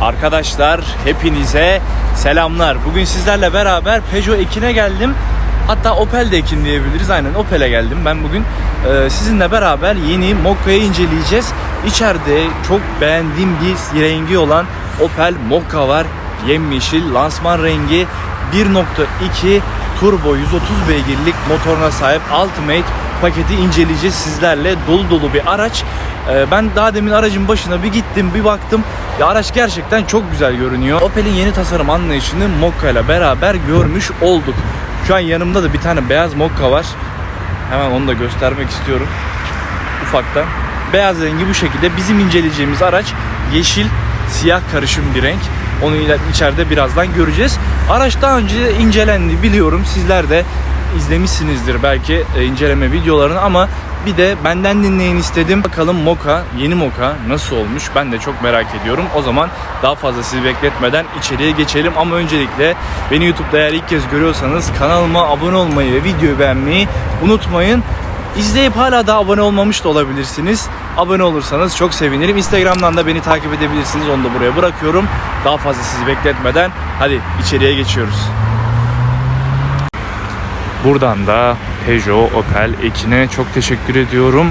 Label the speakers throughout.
Speaker 1: Arkadaşlar hepinize selamlar. Bugün sizlerle beraber Peugeot Ekin'e geldim. Hatta Opel de Ekin diyebiliriz. Aynen Opel'e geldim. Ben bugün e, sizinle beraber yeni Mokka'yı inceleyeceğiz. İçeride çok beğendiğim bir rengi olan Opel Mokka var. Yemyeşil lansman rengi 1.2 turbo 130 beygirlik motoruna sahip Ultimate paketi inceleyeceğiz sizlerle. Dolu dolu bir araç. Ee, Ben daha demin aracın başına bir gittim bir baktım. Ya araç gerçekten çok güzel görünüyor. Opel'in yeni tasarım anlayışını Mokka ile beraber görmüş olduk. Şu an yanımda da bir tane beyaz Mokka var. Hemen onu da göstermek istiyorum. Ufaktan. Beyaz rengi bu şekilde. Bizim inceleyeceğimiz araç yeşil siyah karışım bir renk. Onu içeride birazdan göreceğiz. Araç daha önce incelendi biliyorum. Sizler de izlemişsinizdir belki e, inceleme videolarını ama bir de benden dinleyin istedim. Bakalım Moka, yeni Moka nasıl olmuş ben de çok merak ediyorum. O zaman daha fazla sizi bekletmeden içeriye geçelim. Ama öncelikle beni YouTube'da eğer ilk kez görüyorsanız kanalıma abone olmayı ve videoyu beğenmeyi unutmayın. İzleyip hala da abone olmamış da olabilirsiniz. Abone olursanız çok sevinirim. Instagram'dan da beni takip edebilirsiniz. Onu da buraya bırakıyorum. Daha fazla sizi bekletmeden hadi içeriye geçiyoruz. Buradan da Peugeot, Opel, Ekin'e çok teşekkür ediyorum.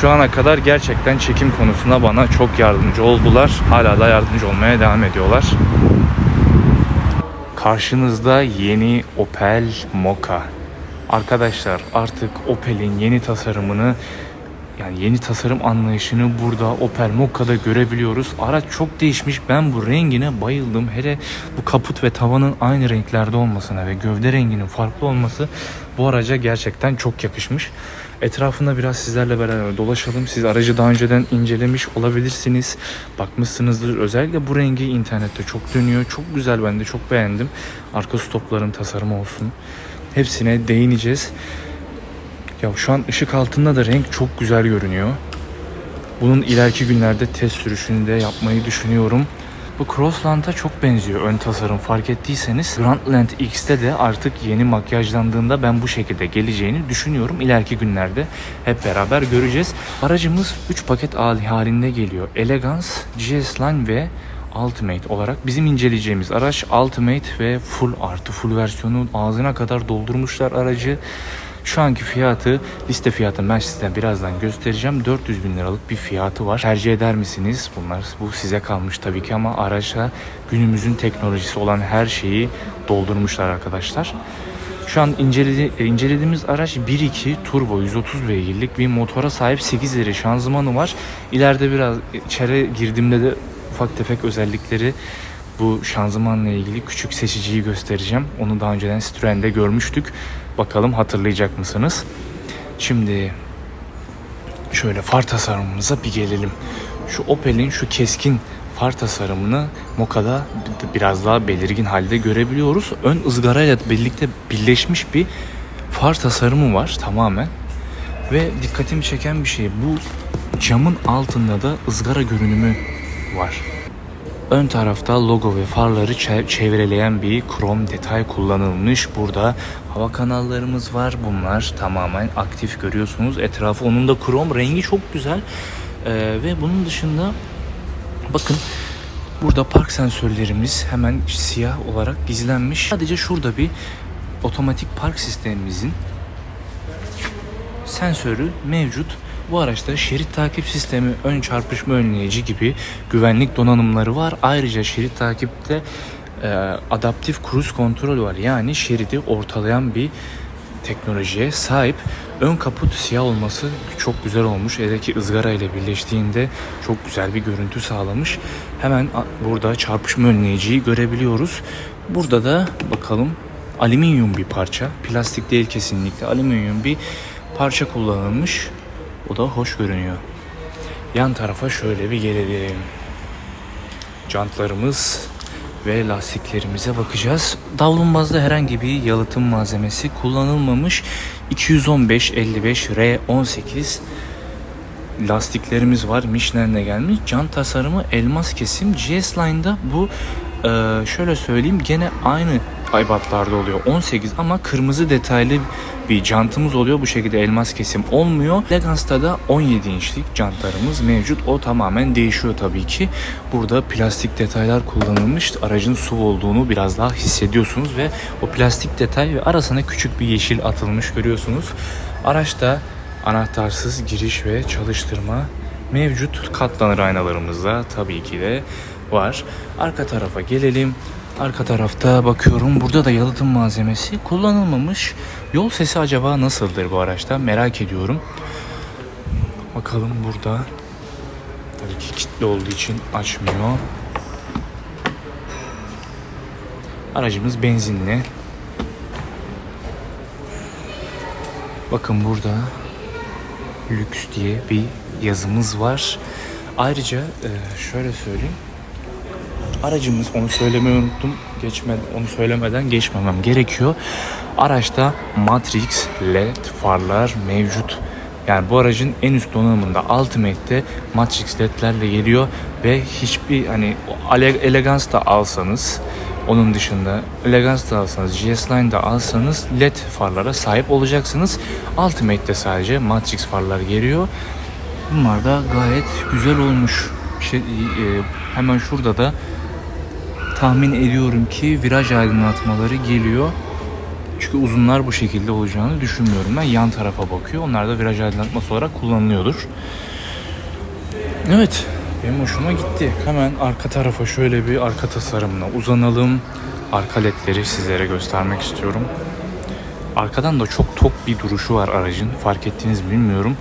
Speaker 1: Şu ana kadar gerçekten çekim konusunda bana çok yardımcı oldular. Hala da yardımcı olmaya devam ediyorlar. Karşınızda yeni Opel Mokka. Arkadaşlar artık Opel'in yeni tasarımını yani yeni tasarım anlayışını burada Opel Mokka'da görebiliyoruz. Araç çok değişmiş. Ben bu rengine bayıldım. Hele bu kaput ve tavanın aynı renklerde olmasına ve gövde renginin farklı olması bu araca gerçekten çok yakışmış. Etrafında biraz sizlerle beraber dolaşalım. Siz aracı daha önceden incelemiş olabilirsiniz. Bakmışsınızdır. Özellikle bu rengi internette çok dönüyor. Çok güzel ben de çok beğendim. Arka stopların tasarımı olsun. Hepsine değineceğiz. Ya şu an ışık altında da renk çok güzel görünüyor. Bunun ileriki günlerde test sürüşünü de yapmayı düşünüyorum. Bu Crossland'a çok benziyor ön tasarım fark ettiyseniz. Grandland X'te de artık yeni makyajlandığında ben bu şekilde geleceğini düşünüyorum. İleriki günlerde hep beraber göreceğiz. Aracımız 3 paket hali- halinde geliyor. Elegance, GS Line ve Ultimate olarak bizim inceleyeceğimiz araç Ultimate ve full artı full versiyonu ağzına kadar doldurmuşlar aracı. Şu anki fiyatı liste fiyatını ben size birazdan göstereceğim. 400 bin liralık bir fiyatı var. Tercih eder misiniz? Bunlar bu size kalmış tabii ki ama araçla günümüzün teknolojisi olan her şeyi doldurmuşlar arkadaşlar. Şu an inceledi, e, incelediğimiz araç 1.2 turbo 130 beygirlik bir motora sahip 8 ileri şanzımanı var. İleride biraz içeri girdiğimde de ufak tefek özellikleri bu şanzımanla ilgili küçük seçiciyi göstereceğim. Onu daha önceden Citroen'de görmüştük. Bakalım hatırlayacak mısınız? Şimdi şöyle far tasarımımıza bir gelelim. Şu Opel'in şu keskin far tasarımını Moka'da biraz daha belirgin halde görebiliyoruz. Ön ızgarayla birlikte birleşmiş bir far tasarımı var tamamen. Ve dikkatimi çeken bir şey bu camın altında da ızgara görünümü var. Ön tarafta logo ve farları çe- çevreleyen bir krom detay kullanılmış. Burada hava kanallarımız var. Bunlar tamamen aktif görüyorsunuz. Etrafı onun da krom. Rengi çok güzel. Ee, ve bunun dışında bakın burada park sensörlerimiz hemen siyah olarak gizlenmiş. Sadece şurada bir otomatik park sistemimizin sensörü mevcut. Bu araçta şerit takip sistemi, ön çarpışma önleyici gibi güvenlik donanımları var. Ayrıca şerit takipte e, adaptif cruise kontrol var. Yani şeridi ortalayan bir teknolojiye sahip. Ön kaput siyah olması çok güzel olmuş. Evdeki ızgara ile birleştiğinde çok güzel bir görüntü sağlamış. Hemen burada çarpışma önleyiciyi görebiliyoruz. Burada da bakalım alüminyum bir parça. Plastik değil kesinlikle. Alüminyum bir parça kullanılmış. O da hoş görünüyor. Yan tarafa şöyle bir gelelim. Jantlarımız ve lastiklerimize bakacağız. Davlumbazda herhangi bir yalıtım malzemesi kullanılmamış. 215 55 R18 lastiklerimiz var. Michelin'le gelmiş. Jant tasarımı elmas kesim. GS Line'da bu şöyle söyleyeyim gene aynı aybatlarda oluyor 18 ama kırmızı detaylı bir jantımız oluyor. Bu şekilde elmas kesim olmuyor. Legans'ta da 17 inçlik jantlarımız mevcut. O tamamen değişiyor tabii ki. Burada plastik detaylar kullanılmış. Aracın SUV olduğunu biraz daha hissediyorsunuz ve o plastik detay ve arasına küçük bir yeşil atılmış görüyorsunuz. Araçta anahtarsız giriş ve çalıştırma mevcut. Katlanır aynalarımız da tabii ki de var. Arka tarafa gelelim. Arka tarafta bakıyorum burada da yalıtım malzemesi kullanılmamış. Yol sesi acaba nasıldır bu araçta merak ediyorum. Bakalım burada. Tabii ki kilitli olduğu için açmıyor. Aracımız benzinli. Bakın burada lüks diye bir yazımız var. Ayrıca e, şöyle söyleyeyim. Aracımız onu söylemeyi unuttum. Geçme, onu söylemeden geçmemem gerekiyor. Araçta Matrix LED farlar mevcut. Yani bu aracın en üst donanımında Ultimate'de Matrix LED'lerle geliyor ve hiçbir hani ele- Elegance da alsanız onun dışında Elegance da alsanız, GS Line da alsanız LED farlara sahip olacaksınız. Ultimate'de sadece Matrix farlar geliyor. Bunlar da gayet güzel olmuş. Şey, e, hemen şurada da tahmin ediyorum ki viraj aydınlatmaları geliyor. Çünkü uzunlar bu şekilde olacağını düşünmüyorum ben. Yan tarafa bakıyor. Onlar da viraj aydınlatması olarak kullanılıyordur. Evet. Benim hoşuma gitti. Hemen arka tarafa şöyle bir arka tasarımla uzanalım. Arka ledleri sizlere göstermek istiyorum. Arkadan da çok tok bir duruşu var aracın. Fark ettiğiniz mi bilmiyorum.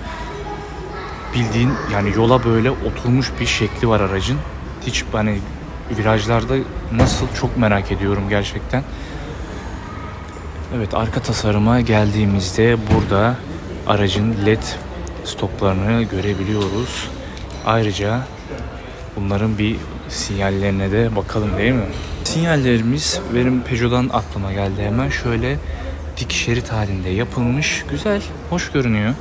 Speaker 1: Bildiğin yani yola böyle oturmuş bir şekli var aracın. Hiç hani virajlarda nasıl çok merak ediyorum gerçekten. Evet arka tasarıma geldiğimizde burada aracın led stoplarını görebiliyoruz. Ayrıca bunların bir sinyallerine de bakalım değil mi? Sinyallerimiz benim Peugeot'dan aklıma geldi hemen. Şöyle dik şerit halinde yapılmış. Güzel, hoş görünüyor.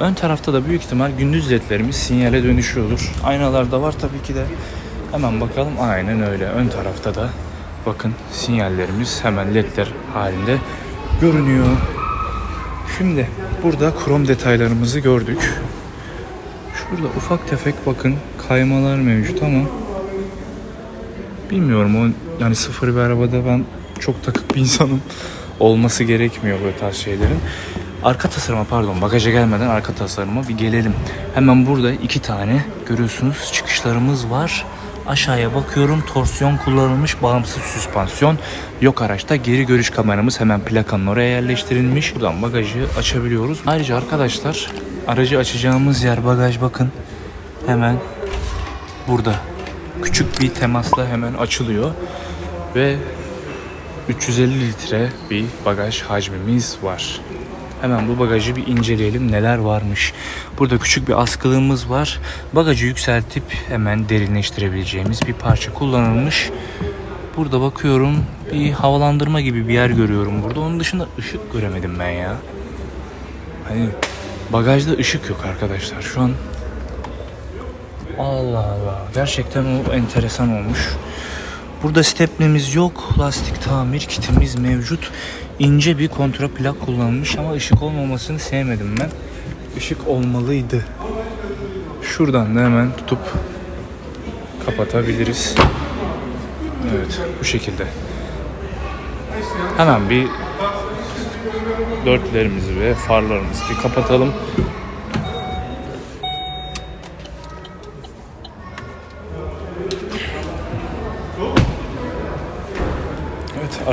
Speaker 1: Ön tarafta da büyük ihtimal gündüz ledlerimiz sinyale dönüşüyordur. Aynalarda var tabii ki de. Hemen bakalım. Aynen öyle. Ön tarafta da bakın sinyallerimiz hemen ledler halinde görünüyor. Şimdi burada krom detaylarımızı gördük. Şurada ufak tefek bakın kaymalar mevcut ama bilmiyorum o yani sıfır bir arabada ben çok takık bir insanım. Olması gerekmiyor böyle tarz şeylerin. Arka tasarıma pardon bagaja gelmeden arka tasarıma bir gelelim. Hemen burada iki tane görüyorsunuz çıkışlarımız var. Aşağıya bakıyorum torsiyon kullanılmış bağımsız süspansiyon yok araçta. Geri görüş kameramız hemen plakanın oraya yerleştirilmiş. Buradan bagajı açabiliyoruz. Ayrıca arkadaşlar aracı açacağımız yer bagaj bakın. Hemen burada. Küçük bir temasla hemen açılıyor. Ve 350 litre bir bagaj hacmimiz var. Hemen bu bagajı bir inceleyelim neler varmış. Burada küçük bir askılığımız var. Bagajı yükseltip hemen derinleştirebileceğimiz bir parça kullanılmış. Burada bakıyorum bir havalandırma gibi bir yer görüyorum burada. Onun dışında ışık göremedim ben ya. Hani bagajda ışık yok arkadaşlar. Şu an Allah Allah. Gerçekten o enteresan olmuş. Burada stepnemiz yok. Lastik tamir kitimiz mevcut. İnce bir kontraplak kullanılmış ama ışık olmamasını sevmedim ben. Işık olmalıydı. Şuradan da hemen tutup kapatabiliriz. Evet bu şekilde. Hemen bir dörtlerimizi ve farlarımızı bir kapatalım.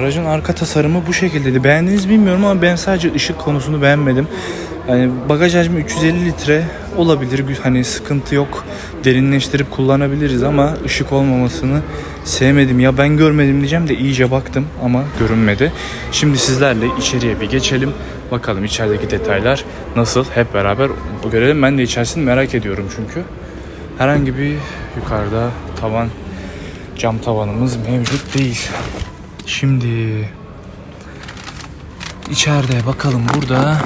Speaker 1: Aracın arka tasarımı bu şekildeydi. Beğendiniz mi bilmiyorum ama ben sadece ışık konusunu beğenmedim. Yani bagaj hacmi 350 litre olabilir. Hani sıkıntı yok. Derinleştirip kullanabiliriz ama ışık olmamasını sevmedim. Ya ben görmedim diyeceğim de iyice baktım ama görünmedi. Şimdi sizlerle içeriye bir geçelim. Bakalım içerideki detaylar nasıl hep beraber görelim. Ben de içerisini merak ediyorum çünkü. Herhangi bir yukarıda tavan cam tavanımız mevcut değil. Şimdi içeride bakalım burada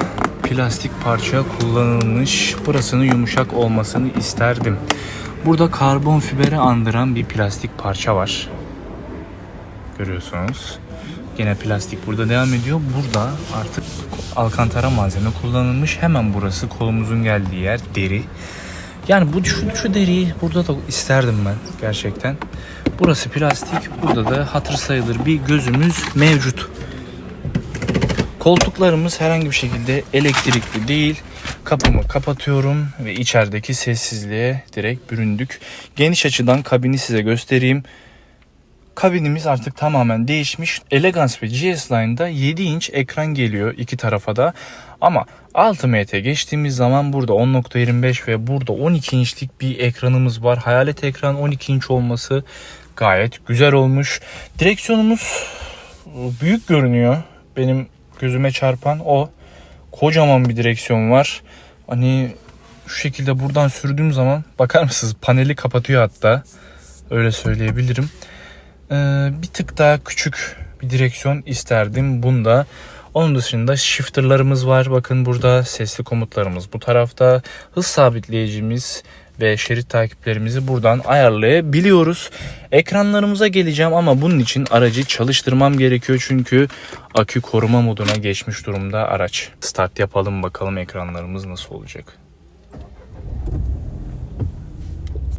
Speaker 1: plastik parça kullanılmış. Burasının yumuşak olmasını isterdim. Burada karbon fiberi andıran bir plastik parça var. Görüyorsunuz. Gene plastik burada devam ediyor. Burada artık alkantara malzeme kullanılmış. Hemen burası kolumuzun geldiği yer deri. Yani bu şu, şu deriyi burada da isterdim ben gerçekten. Burası plastik. Burada da hatır sayılır bir gözümüz mevcut. Koltuklarımız herhangi bir şekilde elektrikli değil. Kapımı kapatıyorum ve içerideki sessizliğe direkt büründük. Geniş açıdan kabini size göstereyim. Kabinimiz artık tamamen değişmiş. Elegance ve GS Line'da 7 inç ekran geliyor iki tarafa da. Ama Ultimate'e geçtiğimiz zaman burada 10.25 ve burada 12 inçlik bir ekranımız var. Hayalet ekran 12 inç olması gayet güzel olmuş. Direksiyonumuz büyük görünüyor. Benim gözüme çarpan o. Kocaman bir direksiyon var. Hani şu şekilde buradan sürdüğüm zaman bakar mısınız paneli kapatıyor hatta. Öyle söyleyebilirim. Ee, bir tık daha küçük bir direksiyon isterdim bunda. Onun dışında shifterlarımız var. Bakın burada sesli komutlarımız bu tarafta. Hız sabitleyicimiz ve şerit takiplerimizi buradan ayarlayabiliyoruz. Ekranlarımıza geleceğim ama bunun için aracı çalıştırmam gerekiyor çünkü akü koruma moduna geçmiş durumda araç. Start yapalım bakalım ekranlarımız nasıl olacak.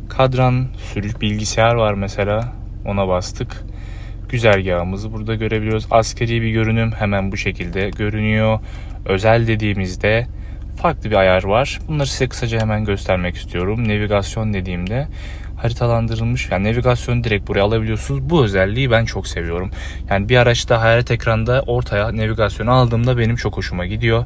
Speaker 1: Kadran sürüş bilgisayar var mesela. Ona bastık. Güzergahımızı burada görebiliyoruz. Askeri bir görünüm hemen bu şekilde görünüyor. Özel dediğimizde farklı bir ayar var. Bunları size kısaca hemen göstermek istiyorum. Navigasyon dediğimde haritalandırılmış. Yani navigasyonu direkt buraya alabiliyorsunuz. Bu özelliği ben çok seviyorum. Yani bir araçta hayalet ekranda ortaya navigasyonu aldığımda benim çok hoşuma gidiyor.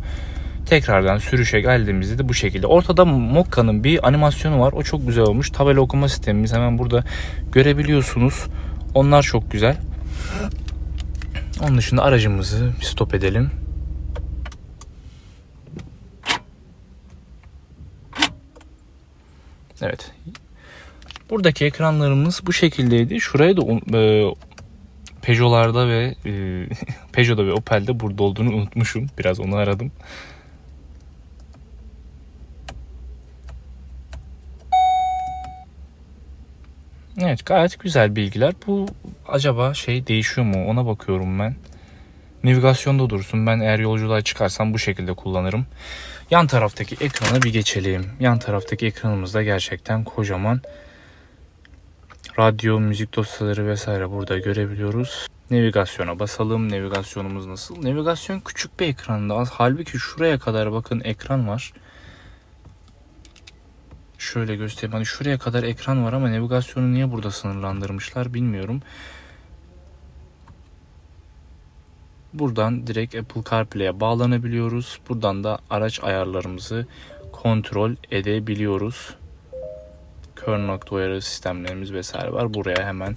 Speaker 1: Tekrardan sürüşe geldiğimizde de bu şekilde. Ortada Mokka'nın bir animasyonu var. O çok güzel olmuş. Tabela okuma sistemimiz hemen burada görebiliyorsunuz. Onlar çok güzel. Onun dışında aracımızı bir stop edelim. Evet. Buradaki ekranlarımız bu şekildeydi. Şuraya da e, Peugeot'larda ve e, Peugeot'da ve Opel'de burada olduğunu unutmuşum. Biraz onu aradım. Evet gayet güzel bilgiler. Bu acaba şey değişiyor mu ona bakıyorum ben. Navigasyonda dursun. Ben eğer yolculuğa çıkarsam bu şekilde kullanırım. Yan taraftaki ekrana bir geçelim. Yan taraftaki ekranımızda gerçekten kocaman radyo, müzik dosyaları vesaire burada görebiliyoruz. Navigasyona basalım. Navigasyonumuz nasıl? Navigasyon küçük bir ekranda. Halbuki şuraya kadar bakın ekran var. Şöyle göstereyim. Hani şuraya kadar ekran var ama navigasyonu niye burada sınırlandırmışlar bilmiyorum. Buradan direkt Apple CarPlay'e bağlanabiliyoruz. Buradan da araç ayarlarımızı kontrol edebiliyoruz. Kör nokta uyarı sistemlerimiz vesaire var. Buraya hemen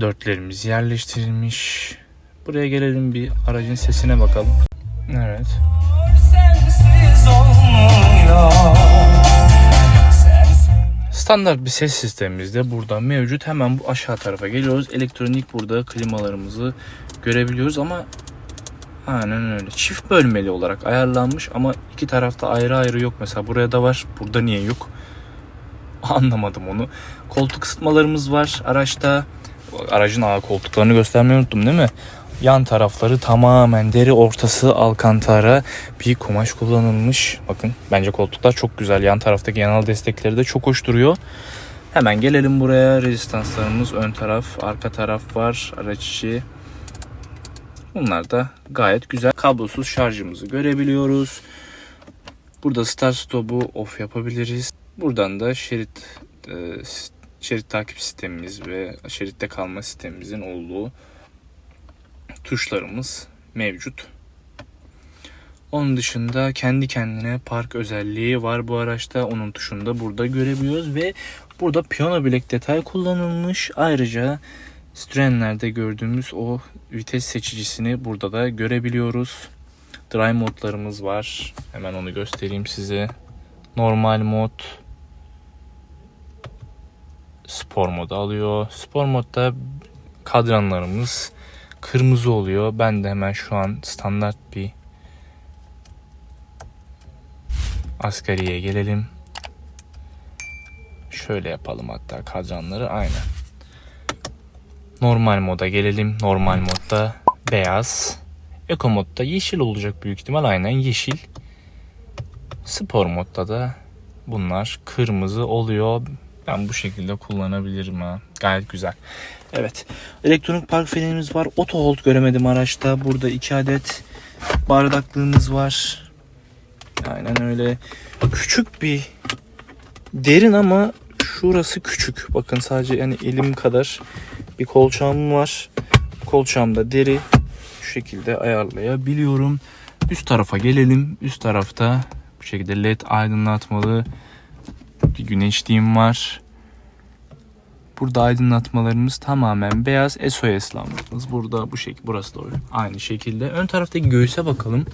Speaker 1: dörtlerimiz yerleştirilmiş. Buraya gelelim bir aracın sesine bakalım. Evet.
Speaker 2: sensiz olmuyor.
Speaker 1: Standart bir ses sistemimiz de burada mevcut. Hemen bu aşağı tarafa geliyoruz. Elektronik burada klimalarımızı görebiliyoruz ama aynen öyle. Çift bölmeli olarak ayarlanmış ama iki tarafta ayrı ayrı yok. Mesela buraya da var. Burada niye yok? Anlamadım onu. Koltuk ısıtmalarımız var araçta. Aracın ağ koltuklarını göstermeyi unuttum değil mi? Yan tarafları tamamen deri ortası alkantara bir kumaş kullanılmış. Bakın bence koltuklar çok güzel. Yan taraftaki yanal destekleri de çok hoş duruyor. Hemen gelelim buraya. Rezistanslarımız ön taraf, arka taraf var. Araç içi. Bunlar da gayet güzel. Kablosuz şarjımızı görebiliyoruz. Burada start stop'u off yapabiliriz. Buradan da şerit e, şerit takip sistemimiz ve şeritte kalma sistemimizin olduğu tuşlarımız mevcut. Onun dışında kendi kendine park özelliği var bu araçta. Onun tuşunu da burada görebiliyoruz ve burada piyano bilek detay kullanılmış. Ayrıca Citroen'lerde gördüğümüz o vites seçicisini burada da görebiliyoruz. Drive modlarımız var. Hemen onu göstereyim size. Normal mod. Spor modu alıyor. Spor modda kadranlarımız kırmızı oluyor. Ben de hemen şu an standart bir asgariye gelelim. Şöyle yapalım hatta kadranları aynen. Normal moda gelelim. Normal modda beyaz. Eko modda yeşil olacak büyük ihtimal. Aynen yeşil. Spor modda da bunlar kırmızı oluyor. Ben bu şekilde kullanabilirim ha. Gayet güzel. Evet. Elektronik park frenimiz var. Auto hold göremedim araçta. Burada iki adet bardaklığımız var. Aynen öyle. Küçük bir derin ama şurası küçük. Bakın sadece yani elim kadar bir kolçağım var. Kolçağımda deri şu şekilde ayarlayabiliyorum. Üst tarafa gelelim. Üst tarafta bu şekilde led aydınlatmalı bir güneşliğim var. Burada aydınlatmalarımız tamamen beyaz SOS lambamız. Burada bu şekilde burası da. Aynı şekilde. Ön taraftaki göğüse bakalım.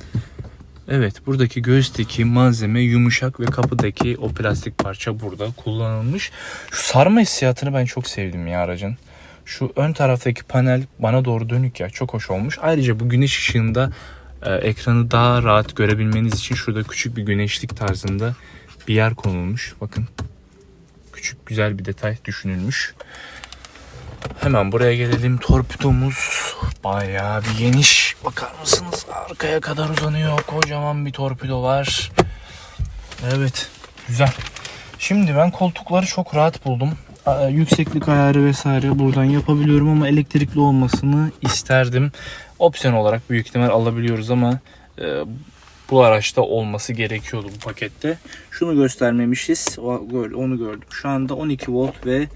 Speaker 1: Evet buradaki göğüsteki malzeme yumuşak ve kapıdaki o plastik parça burada kullanılmış. Şu sarma hissiyatını ben çok sevdim ya aracın. Şu ön taraftaki panel bana doğru dönük ya çok hoş olmuş. Ayrıca bu güneş ışığında e, ekranı daha rahat görebilmeniz için şurada küçük bir güneşlik tarzında bir yer konulmuş. Bakın küçük güzel bir detay düşünülmüş. Hemen buraya gelelim. Torpidomuz bayağı bir geniş. Bakar mısınız? Arkaya kadar uzanıyor. Kocaman bir torpido var. Evet. Güzel. Şimdi ben koltukları çok rahat buldum. Yükseklik ayarı vesaire buradan yapabiliyorum ama elektrikli olmasını isterdim. Opsiyon olarak büyük ihtimal alabiliyoruz ama e, bu araçta olması gerekiyordu bu pakette. Şunu göstermemişiz. Onu gördüm. Şu anda 12 volt ve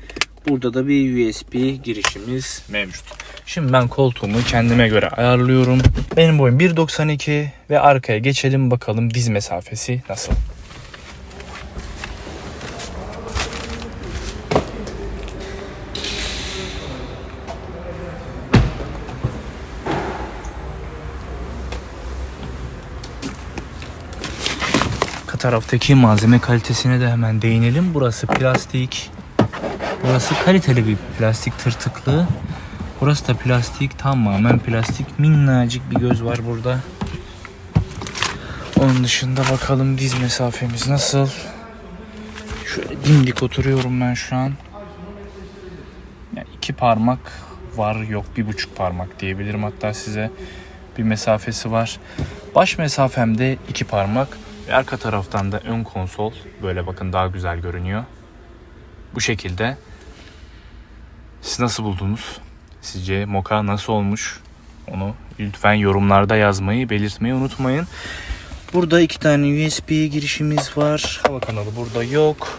Speaker 1: burada da bir USB girişimiz mevcut. Şimdi ben koltuğumu kendime göre ayarlıyorum. Benim boyum 1.92 ve arkaya geçelim bakalım diz mesafesi nasıl. Taraftaki malzeme kalitesine de hemen değinelim. Burası plastik. Burası kaliteli bir plastik tırtıklı. Burası da plastik. Tamamen plastik. Minnacık bir göz var burada. Onun dışında bakalım diz mesafemiz nasıl. Şöyle dimdik oturuyorum ben şu an. Yani iki parmak var yok bir buçuk parmak diyebilirim hatta size bir mesafesi var. Baş mesafemde iki parmak ve arka taraftan da ön konsol böyle bakın daha güzel görünüyor. Bu şekilde. Siz nasıl buldunuz? Sizce Moka nasıl olmuş? Onu lütfen yorumlarda yazmayı, belirtmeyi unutmayın. Burada iki tane USB girişimiz var. Hava kanalı burada yok.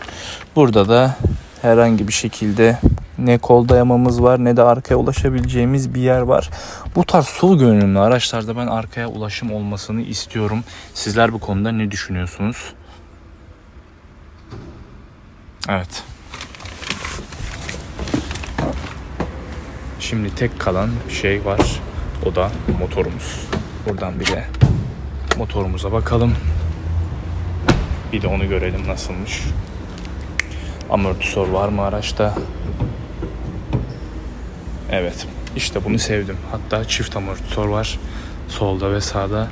Speaker 1: Burada da herhangi bir şekilde ne kol dayamamız var ne de arkaya ulaşabileceğimiz bir yer var. Bu tarz SUV görünümlü araçlarda ben arkaya ulaşım olmasını istiyorum. Sizler bu konuda ne düşünüyorsunuz? Evet. Şimdi tek kalan şey var. O da motorumuz. Buradan bir de motorumuza bakalım. Bir de onu görelim nasılmış. Amortisör var mı araçta? Evet. İşte bunu sevdim. Hatta çift amortisör var. Solda ve sağda.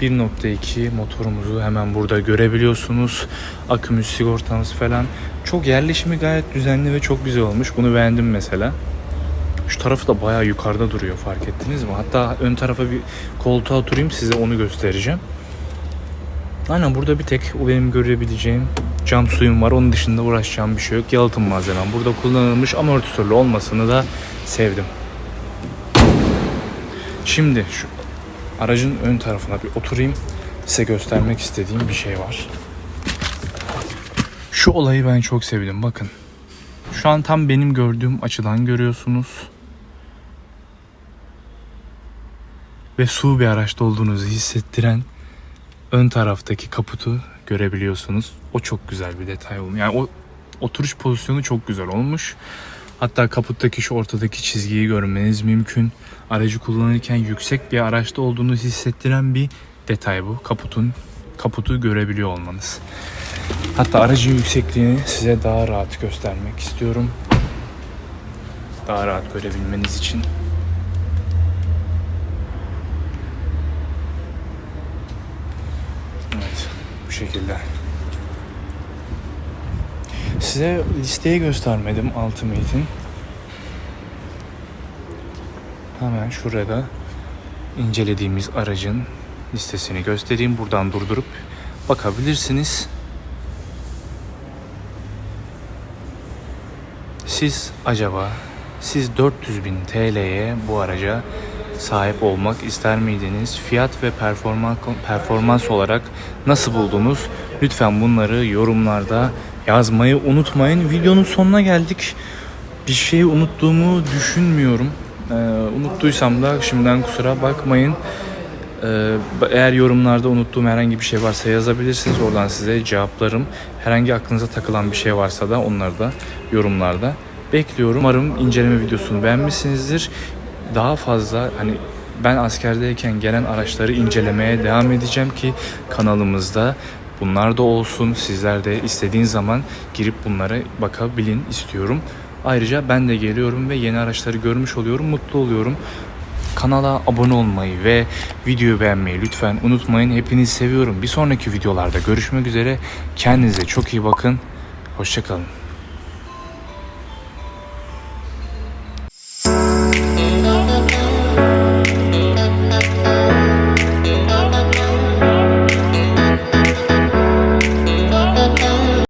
Speaker 1: 1.2 motorumuzu hemen burada görebiliyorsunuz. Akümüz, sigortamız falan. Çok yerleşimi gayet düzenli ve çok güzel olmuş. Bunu beğendim mesela. Şu tarafı da bayağı yukarıda duruyor fark ettiniz mi? Hatta ön tarafa bir koltuğa oturayım size onu göstereceğim. Aynen burada bir tek o benim görebileceğim cam suyum var. Onun dışında uğraşacağım bir şey yok. Yalıtım malzemem burada kullanılmış amortisörlü olmasını da sevdim. Şimdi şu aracın ön tarafına bir oturayım. Size göstermek istediğim bir şey var. Şu olayı ben çok sevdim. Bakın. Şu an tam benim gördüğüm açıdan görüyorsunuz. Ve su bir araçta olduğunuzu hissettiren ön taraftaki kaputu görebiliyorsunuz. O çok güzel bir detay olmuş. Yani o oturuş pozisyonu çok güzel olmuş. Hatta kaputtaki şu ortadaki çizgiyi görmeniz mümkün. Aracı kullanırken yüksek bir araçta olduğunu hissettiren bir detay bu. Kaputun kaputu görebiliyor olmanız. Hatta aracın yüksekliğini size daha rahat göstermek istiyorum. Daha rahat görebilmeniz için. Evet, bu şekilde. Size listeyi göstermedim Ultimate'in. Hemen şurada incelediğimiz aracın listesini göstereyim. Buradan durdurup bakabilirsiniz. Siz acaba siz 400 bin TL'ye bu araca sahip olmak ister miydiniz? Fiyat ve performans, olarak nasıl buldunuz? Lütfen bunları yorumlarda yazmayı unutmayın. Videonun sonuna geldik. Bir şeyi unuttuğumu düşünmüyorum. Ee, unuttuysam da şimdiden kusura bakmayın. Ee, eğer yorumlarda unuttuğum herhangi bir şey varsa yazabilirsiniz. Oradan size cevaplarım. Herhangi aklınıza takılan bir şey varsa da onları da yorumlarda bekliyorum. Umarım inceleme videosunu beğenmişsinizdir. Daha fazla hani ben askerdeyken gelen araçları incelemeye devam edeceğim ki kanalımızda bunlar da olsun. Sizler de istediğin zaman girip bunlara bakabilin istiyorum. Ayrıca ben de geliyorum ve yeni araçları görmüş oluyorum. Mutlu oluyorum. Kanala abone olmayı ve videoyu beğenmeyi lütfen unutmayın. Hepinizi seviyorum. Bir sonraki videolarda görüşmek üzere. Kendinize çok iyi bakın. Hoşçakalın.